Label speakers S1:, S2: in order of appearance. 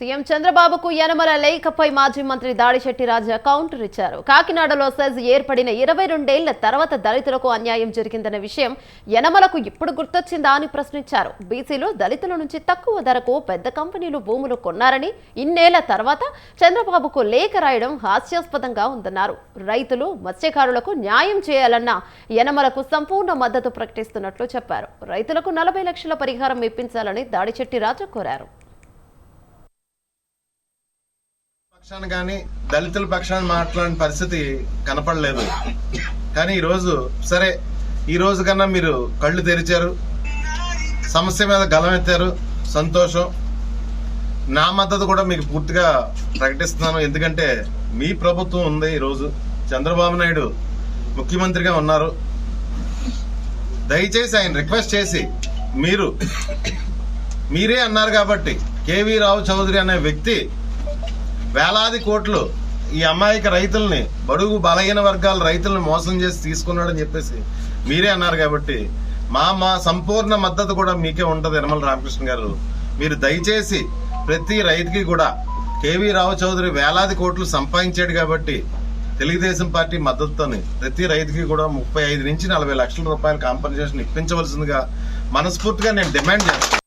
S1: CM చంద్రబాబుకు యనమల లేఖపై మాజీ మంత్రి దాడిశెట్టి రాజా కౌంటర్ ఇచ్చారు కాకినాడలో సెజ్ ఏర్పడిన ఇరవై రెండేళ్ళ తర్వాత దళితులకు అన్యాయం జరిగిందన్న విషయం యనమలకు ఇప్పుడు గుర్తొచ్చిందా అని ప్రశ్నించారు. బీసీలు దళితుల నుంచి తక్కువ ధరకు పెద్ద కంపెనీలు భూములు కొన్నారని ఇన్నేళ్ళ తర్వాత చంద్రబాబుకు లేఖ రాయడం హాస్యాస్పదంగా ఉందన్నారు. రైతులు మత్స్యకారులకు న్యాయం చేయాలన్న యనమలకు సంపూర్ణ మద్దతు ప్రకటిస్తున్నట్లు చెప్పారు. రైతులకు నలభై లక్షల పరిహారం ఇప్పించాలని దాడిశెట్టి రాజా కోరారు.
S2: పక్షాన్ని కానీ దళితుల పక్షాన్ని మాట్లాడిన పరిస్థితి కనపడలేదు. కానీ ఈరోజు సరే ఈ రోజు కన్నా మీరు కళ్ళు తెరిచారు సమస్య మీద గలమెత్తారు సంతోషం. నా మద్దతు కూడా మీకు పూర్తిగా ప్రకటిస్తున్నాను. ఎందుకంటే మీ ప్రభుత్వం ఉంది ఈరోజు చంద్రబాబు నాయుడు ముఖ్యమంత్రిగా ఉన్నారు. దయచేసి ఆయన రిక్వెస్ట్ చేసి మీరు మీరే అన్నారు కాబట్టి కేవీ రావు చౌదరి అనే వ్యక్తి వేలాది కోట్లు ఈ అమాయక రైతుల్ని బడుగు బలహీన వర్గాల రైతులను మోసం చేసి తీసుకున్నాడని చెప్పేసి మీరే అన్నారు కాబట్టి మా మా సంపూర్ణ మద్దతు కూడా మీకే ఉంటది నిర్మల రామకృష్ణ గారు. మీరు దయచేసి ప్రతి రైతుకి కూడా కేవీ రావు చౌదరి వేలాది కోట్లు సంపాదించాడు కాబట్టి తెలుగుదేశం పార్టీ మద్దతుతోని ప్రతి రైతుకి కూడా ముప్పై ఐదు నుంచి నలభై లక్షల రూపాయల కాంపన్సేషన్ ఇప్పించవలసిందిగా మనస్ఫూర్తిగా నేను డిమాండ్ చేస్తాను